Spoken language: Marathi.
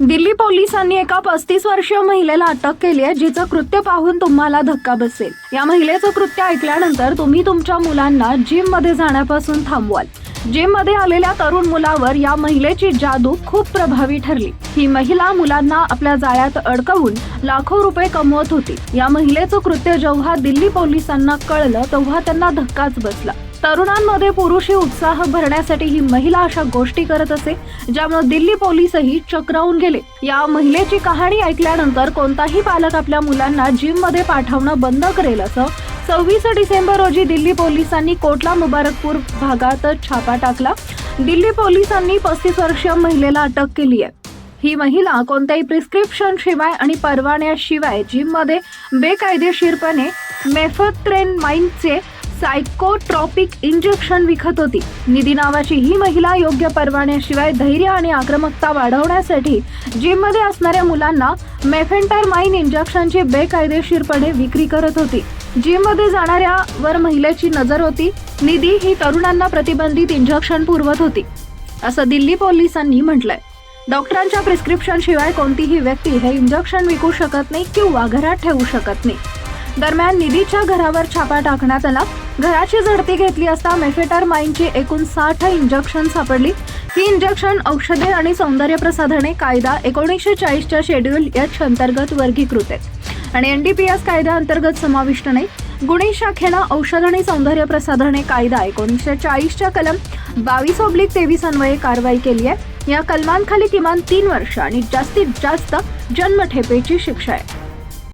दिल्ली पोलिसांनी एका पस्तीस वर्षीय महिलेला अटक केली आहे जिचं कृत्य पाहून तुम्हाला धक्का बसेल. या महिलेचं कृत्य ऐकल्यानंतर तुम्ही तुमच्या मुलांना जिममध्ये जाण्यापासून थांबवाल. जिममध्ये आलेल्या तरुण मुलावर या महिलेची जादू खूप प्रभावी ठरली. ही महिला मुलांना आपल्या जाळ्यात अडकवून लाखो रुपये कमवत होती. या महिलेचं कृत्य जेव्हा दिल्ली पोलिसांना कळलं तेव्हा त्यांना धक्काच बसला. तरुणांमध्ये पुरुषी उत्साह भरण्यासाठी ही महिला अशा गोष्टी करत असे ज्यामुळे दिल्ली पोलीसही चक्रावून गेले. या महिलेची कहाणी ऐकल्यानंतर कोणताही पालक आपल्या मुलांना जिममध्ये पाठवणं बंद करेल असं सव्वीस डिसेंबर रोजी दिल्ली पोलिसांनी कोटला मुबारकपूर भागात छापा टाकला. दिल्ली पोलिसांनी पस्तीस वर्षीय महिलेला अटक केली आहे. ही महिला कोणत्याही प्रिस्क्रिप्शन शिवाय आणि परवान्याशिवाय जिममध्ये बेकायदेशीरपणे मेफत्रेन माइंडचे सायकोट्रॉपिक इंजेक्शन विकत होती. निधी नावाची ही महिला योग्य परवान्याशिवाय धैर्य आणि आक्रमकता वाढवण्यासाठी जिममध्ये असणाऱ्या मुलांना मेफेंटरमाइन इंजेक्शनची बेकायदेशीरपणे विक्री करत होती. जिममध्ये जाणाऱ्या वर महिलेची नजर होती. निधी ही तरुणांना प्रतिबंधित इंजेक्शन पुरवत होती. असं दिल्ली पोलिसांनी म्हटलंय. डॉक्टरांच्या प्रिस्क्रिप्शन शिवाय कोणतीही व्यक्ती हे इंजेक्शन विकू शकत नाही किंवा घरात ठेवू शकत नाही. दरम्यान निधीच्या घरावर छापा टाकण्यात आला घराची झडती घेतली असता मेफेटर माइनची एकूण साठ इंजेक्शन सापडली. ही इंजेक्शन औषधे आणि सौंदर्य प्रसाधने कायदा एकोणीसशे चाळीसच्या शेड्यूल एच अंतर्गत वर्गीकृत आहेत. आणि एनडीपीएस कायदा अंतर्गत समाविष्ट नाही. गुन्हे शाखेनं औषध आणि सौंदर्य प्रसाधने कायदा एकोणीसशे चाळीसच्या कलम बावीस ऑब्लिक तेवीस अन्वये कारवाई केली आहे. या कलमांखाली किमान तीन वर्ष आणि जास्तीत जास्त जन्मठेपेची शिक्षा आहे.